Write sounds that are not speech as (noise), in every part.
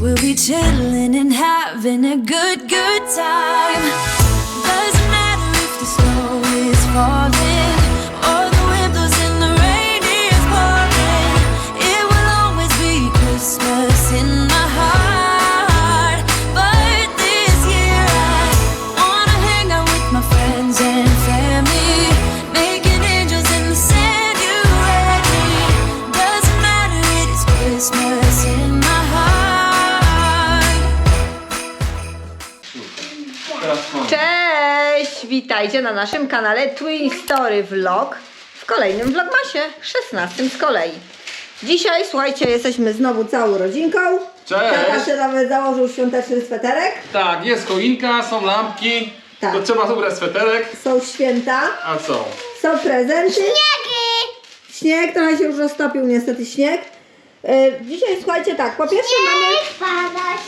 We'll be chilling and having a good, good time. Doesn't matter if the snow is falling Witajcie na naszym kanale Twin Story Vlog w kolejnym vlogmasie, 16 z kolei. Dzisiaj, słuchajcie, jesteśmy znowu całą rodzinką. Cześć. Tata się nawet założył świąteczny sweterek. Tak, jest choinka, są lampki. Tak. To trzeba ubrać sweterek. Są święta, A co? są prezenty. Śniegi! Śnieg, trochę się już roztopił niestety śnieg. E, Dzisiaj słuchajcie tak, po pierwsze mamy...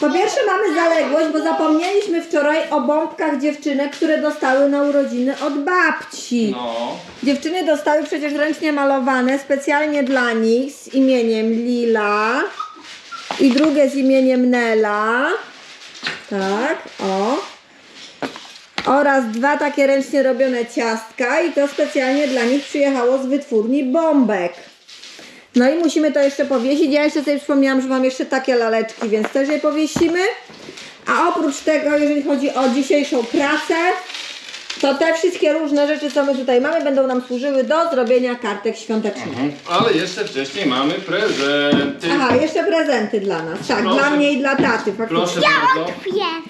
Po pierwsze mamy zaległość, bo zapomnieliśmy wczoraj o bombkach dziewczynek, które dostały na urodziny od babci. No. Dziewczyny dostały przecież ręcznie malowane specjalnie dla nich z imieniem Lila i drugie z imieniem Nela. Tak, o. Oraz dwa takie ręcznie robione ciastka i to specjalnie dla nich przyjechało z wytwórni bombek. No i musimy to jeszcze powiesić. Ja jeszcze sobie przypomniałam, że mam jeszcze takie laleczki, więc też je powiesimy. A oprócz tego, jeżeli chodzi o dzisiejszą pracę, to te wszystkie różne rzeczy, co my tutaj mamy, będą nam służyły do zrobienia kartek świątecznych. Mhm. Ale jeszcze wcześniej mamy prezenty. Aha, jeszcze prezenty dla nas. Tak, Proszę. dla mnie i dla taty. Proszę Faktycznie. bardzo.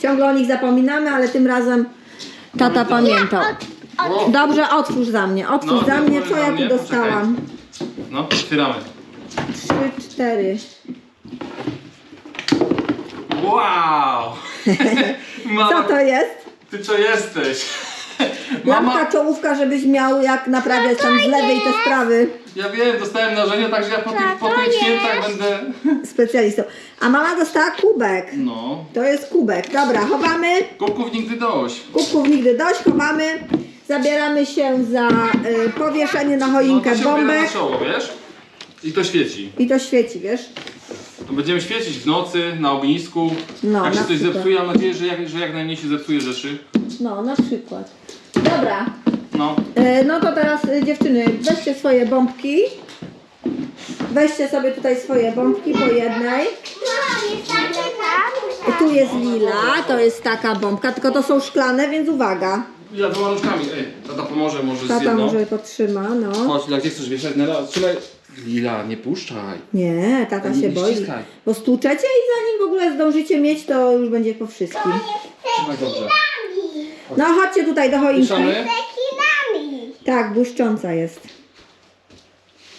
Ciągle o nich zapominamy, ale tym razem tata pamiętał. Dobrze, otwórz za mnie. Otwórz No, za mnie, otwórz co za ja mnie, tu dostałam. No, otwieramy. Trzy, cztery. Wow! (laughs) Mama, Co to jest? ty co jesteś? (laughs) Lampka czołówka, żebyś miał jak naprawiać tam z lewej te sprawy Ja wiem, dostałem narzędzia, także ja po tych, po tych świętach będę... (laughs) specjalistą. A mama dostała kubek. No. To jest kubek. Dobra, chowamy. Kubków nigdy dość. Kubków nigdy dość, chowamy. Zabieramy się za y, powieszenie na No choinkę się ubiera na bombek. czoło, wiesz? I to świeci. I to świeci, wiesz? To będziemy świecić w nocy, na ognisku. No, jak się na coś przykład. zepsuje, mam nadzieję, że jak, że jak najmniej się zepsuje rzeczy. No, na przykład. Dobra. No. E, no to teraz y, dziewczyny, weźcie swoje bombki. Weźcie sobie tutaj swoje bombki po jednej. Tu jest lila, to jest taka bombka, tylko to są szklane, więc uwaga. Ja dwoma nóżkami. Ej, tata pomoże może z Tata jedną. może potrzyma, no. Chodź, Lila, gdzie chcesz wieszać? Nela, trzymaj. Lila, nie puszczaj. Nie, tata Nie się boi. ściskaj. Bo stłuczecie i zanim w ogóle zdążycie mieć, to już będzie po wszystkim. Trzymaj dobrze. No chodźcie tutaj do choinki. Tak, błyszcząca jest.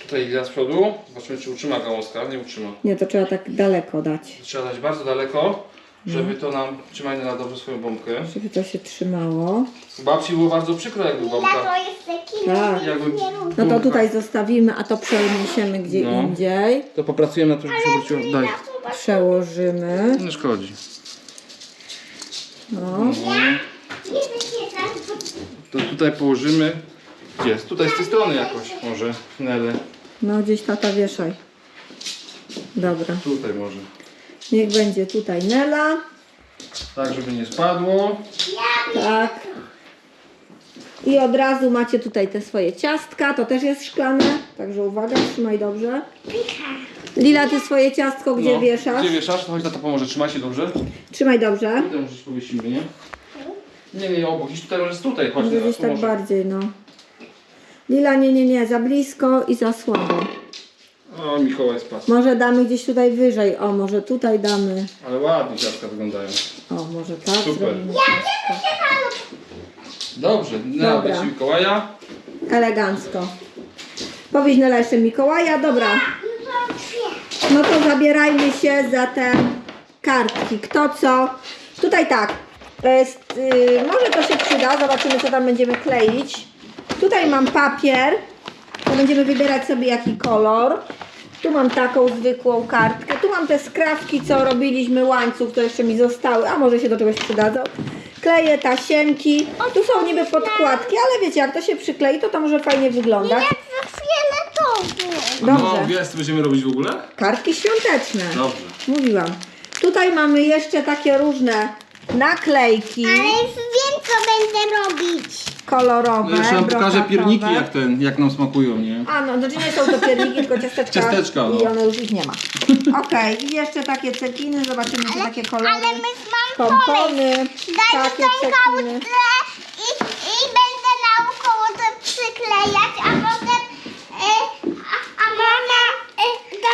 Tutaj Lila z przodu. Zobaczymy, czy utrzyma gałązka. Nie utrzyma. Nie, to trzeba tak daleko dać, Trzeba dać bardzo daleko, żeby Mhm. to nam... Trzymaj Nela dobrze swoją bombkę. żeby to się trzymało. Babci było bardzo przykro, jakby bombka... Tak. Jakby No to tutaj zostawimy, a to przeniesiemy gdzie No. indziej. To popracujemy na to, żeby się wróciło. Daj. Przełożymy. Nie szkodzi. No. Mhm. To tutaj położymy. Gdzie jest? Tutaj z tej strony jakoś może. Nele. No gdzieś tata wieszaj. Dobra. Tutaj może. Niech będzie tutaj Nela. Tak, żeby nie spadło. Tak. I od razu macie tutaj te swoje ciastka. To też jest szklane. Także uwaga, trzymaj dobrze. Lila, ty swoje ciastko gdzie No. wieszasz? Gdzie wieszasz? To chodź tata pomoże. Trzymaj się dobrze. Trzymaj dobrze. Tutaj możesz powiesimy, nie? Nie, nie, obok. Gdzieś tutaj może tutaj. Chodź Może teraz, gdzieś tak pomoże. bardziej, no. Lila, nie, nie, nie, za blisko i za słabo. O, Mikołaj spadł. Może damy gdzieś tutaj wyżej. O, może tutaj damy. Ale ładnie ciastka wyglądają. O, może tak Super. zrobimy. Dobrze. Na Dobra. Mikołaja. Elegancko. Powiedz Nela jeszcze Mikołaja. Dobra. No to zabierajmy się za te kartki. Kto co? Tutaj tak. Jest, y, może to się przyda. Zobaczymy, co tam będziemy kleić. Tutaj mam papier. To będziemy wybierać sobie jaki kolor. Tu mam taką zwykłą kartkę. Tu mam te skrawki, co robiliśmy, łańcuch, to jeszcze mi zostały, a może się do czegoś przydadzą. Kleję tasiemki. Tu są niby podkładki, ale wiecie, jak to się przyklei, to to może fajnie wyglądać. fioletowy. Dobrze. No, wiesz, co będziemy robić w ogóle? Kartki świąteczne. Dobrze. Mówiłam. Tutaj mamy jeszcze takie różne naklejki Ale już wiem, co będę robić. Kolorowe. No jeszcze wam pokażę brokatowe. pierniki, jak, ten, jak nam smakują, nie? A no, znaczy nie są to pierniki, tylko ciasteczka. Ciasteczka, no. I one już ich nie ma. (laughs) Okej, i jeszcze takie cekiny, zobaczymy, czy takie kolory. Ale my mam Pompony, pomysł. Daj mi takie tą cekiny. kałdrę i, i będę naokoło to przyklejać, a potem e, a, a mama e, da,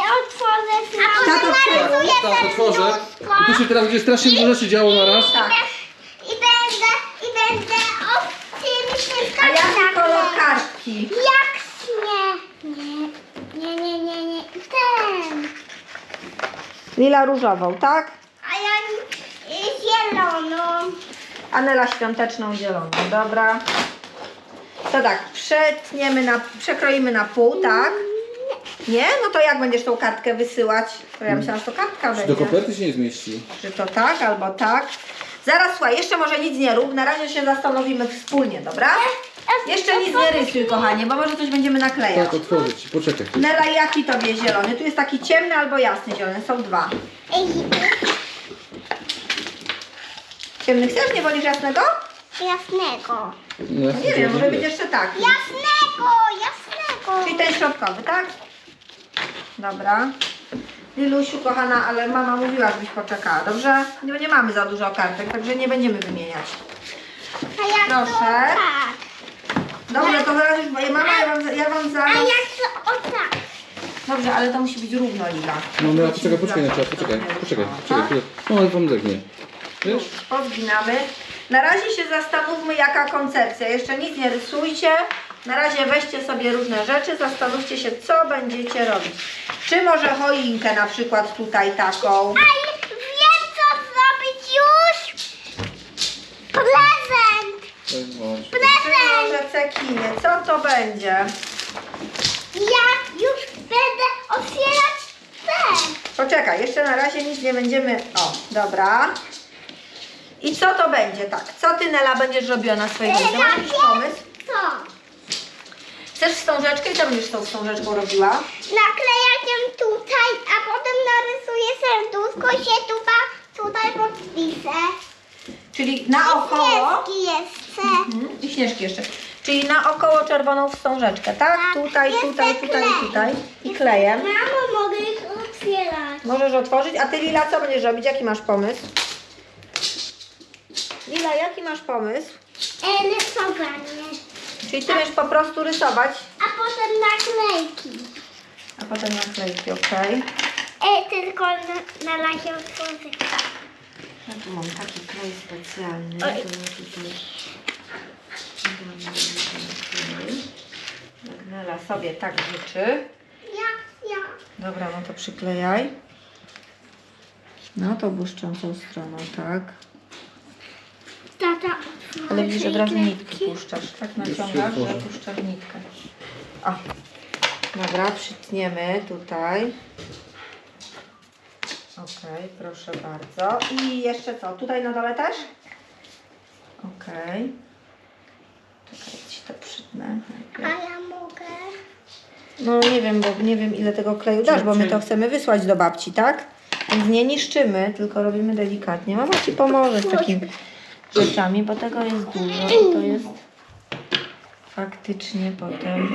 e, otworzę A Tato, potem narysuję Tak, otworzę. serduszko. I tu się teraz będzie strasznie dużo rzeczy działo na raz. Tak. I będę, i będę o tymi A jaki świeczkami kolor naklejać. kartki? Jak nie. Nie, nie, nie, nie, nie. Ten. Lila różową, tak? A ja y, zieloną. Anela świąteczną zieloną, dobra. To tak, przetniemy na, przekroimy na pół, tak? Nie? No to jak będziesz tą kartkę wysyłać? To ja myślałam, że to kartka Do będzie. koperty się nie zmieści. Czy to tak, albo tak. Zaraz słuchaj, jeszcze może nic nie rób, na razie się zastanowimy wspólnie, dobra? Jeszcze nic nie rysuj, kochanie, bo może coś będziemy naklejać. Tak, otworzę ci, poczekaj. Nela, jaki tobie zielony? Tu jest taki ciemny albo jasny zielony, są dwa. Ej, Ciemny chcesz, nie wolisz jasnego? jasnego. No, Nie wiem, może być jeszcze tak. Jasnego, jasnego. Czyli ten środkowy, tak? Dobra. Lilusiu, kochana, ale mama mówiła, żebyś poczekała, dobrze? Nie, nie mamy za dużo kartek, także nie będziemy wymieniać. A jak to Proszę. tak? Dobrze, to już, bo ja- mama, ja wam, ja wam A zaraz... jak to o tak? Dobrze, ale to musi być równo, Lila. No, no, poczekaj, poczekaj na czas, poczekaj, poczekaj, poczekaj. poczekaj. No, ale wam zegnie. Wiesz? Podginamy. Na razie się zastanówmy, jaka koncepcja. Jeszcze nic nie rysujcie. Na razie weźcie sobie różne rzeczy, zastanówcie się, co będziecie robić. Czy może choinkę na przykład tutaj taką? A wiem co zrobić już. Prezent. Tak, właśnie. Czy Co to będzie? Ja już będę otwierać ten. Poczekaj, jeszcze na razie nic nie będziemy... O, dobra. I co to będzie? Tak, co ty Nela będziesz robiła na swojej górze? Masz wiem pomysł? Co? Chcesz wstążeczkę i co będziesz tą wstążeczką robiła? Naklejać ją tutaj, a potem narysuję serduszko i się tutaj, tutaj podpiszę. Czyli naokoło... Niebieski jeszcze. Mhm, I śnieżki jeszcze. Czyli naokoło czerwoną wstążeczkę, tak? Tak, Tutaj, tutaj, tutaj klej. tutaj. I klejem. Mamo, mogę ich otwierać. Możesz otworzyć. A ty Lila, co będziesz robić? Jaki masz pomysł? Lila, jaki masz pomysł? E, rysowanie. Czyli ty będziesz po prostu rysować, A potem naklejki. a potem naklejki, okej. E, tylko na, na razie otworzę. Ja tu mam taki klej specjalny. Oj. To ja tutaj dam Nela sobie tak życzy. Ja, ja. Dobra, no to przyklejaj. No to błyszczącą stroną, tak. Tata, Ale widzisz, od razu nitki puszczasz. Tak naciągasz, że puszczasz nitkę. O. Dobra, przytniemy tutaj. Okej, proszę bardzo. I jeszcze co? Tutaj na dole też? Okej. Czekaj, ci to przytnę. A najpierw. No nie wiem, bo nie wiem ile tego kleju dasz, bo my to chcemy wysłać do babci, tak? Więc nie niszczymy, tylko robimy delikatnie. Mama ci pomoże z takimi rzeczami, bo tego jest dużo i to jest faktycznie potem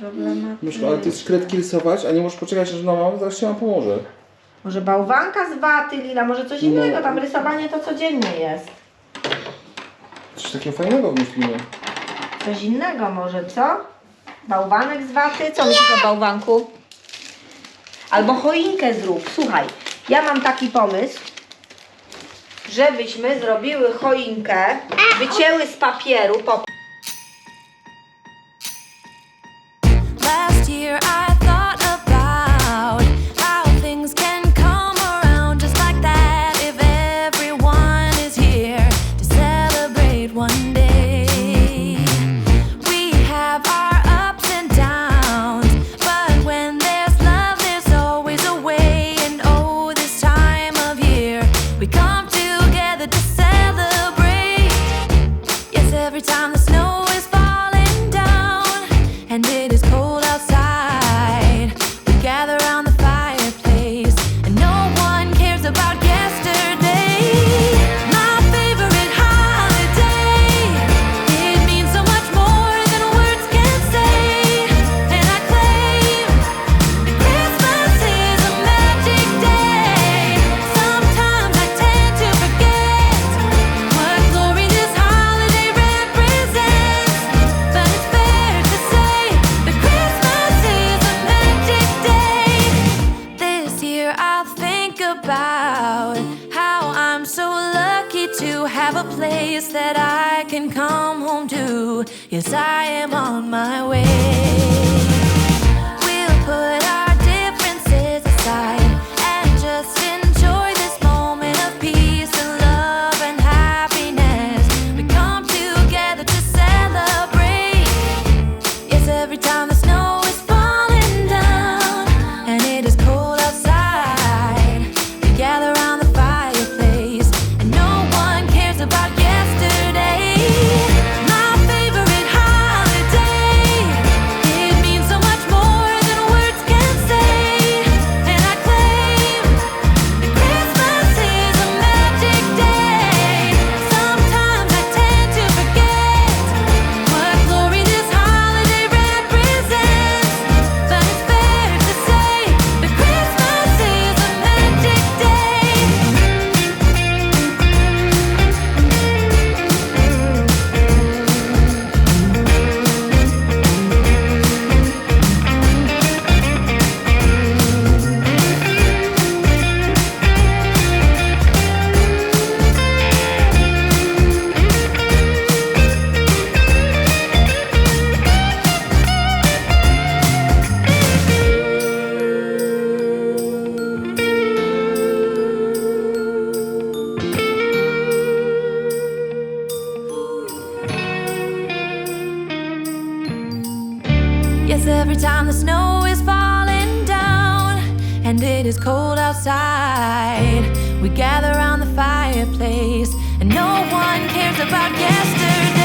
problematyczne. Myszko, ale ty chcesz kredki rysować, a nie możesz poczekać, aż mama zaraz ci wam pomoże. Może bałwanka z waty, Lila, może coś innego, tam rysowanie to codziennie jest. Coś takiego fajnego wymyślimy. Coś innego może, co? Bałwanek z waty? Co myślisz o bałwanku? Albo choinkę zrób. Słuchaj, ja mam taki pomysł, żebyśmy zrobiły choinkę, wycięły z papieru, po Last year I every time the snow is falling down and it is cold outside, we gather around the fireplace and no one cares about yesterday.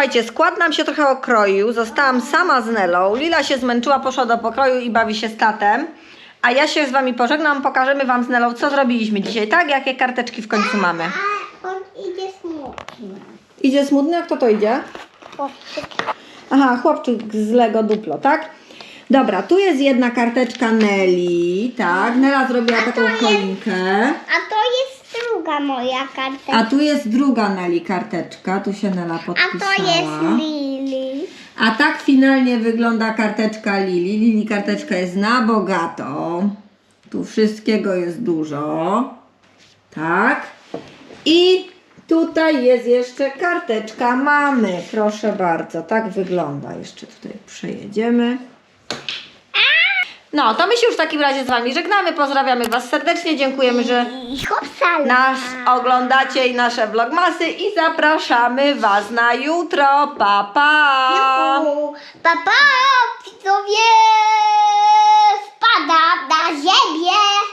Słuchajcie, skład nam się trochę okroił. Zostałam sama z Nelą. Lila się zmęczyła, poszła do pokoju i bawi się z tatem. A ja się z wami pożegnam. Pokażemy wam z Nelą, co zrobiliśmy dzisiaj, tak? Jakie karteczki w końcu mamy. A on idzie smutny. Idzie smutny? A kto to idzie? Chłopczyk. Aha, chłopczyk z Lego Duplo, tak? Dobra, tu jest jedna karteczka Neli, tak? Nela zrobiła taką choinkę. A to jest druga moja karta. A tu jest druga Neli karteczka, tu się Nela A podpisała. to jest Lili. A tak finalnie wygląda karteczka Lili. Lili karteczka jest na bogato. Tu wszystkiego jest dużo. Tak. I tutaj jest jeszcze karteczka mamy. Proszę bardzo, tak wygląda. Jeszcze tutaj przejedziemy. No, to my się już w takim razie z Wami żegnamy. Pozdrawiamy Was serdecznie. Dziękujemy, że nas oglądacie i nasze vlogmasy i zapraszamy Was na jutro. Pa, pa! Juhu. Papa, widzowie, wpada na ziemię.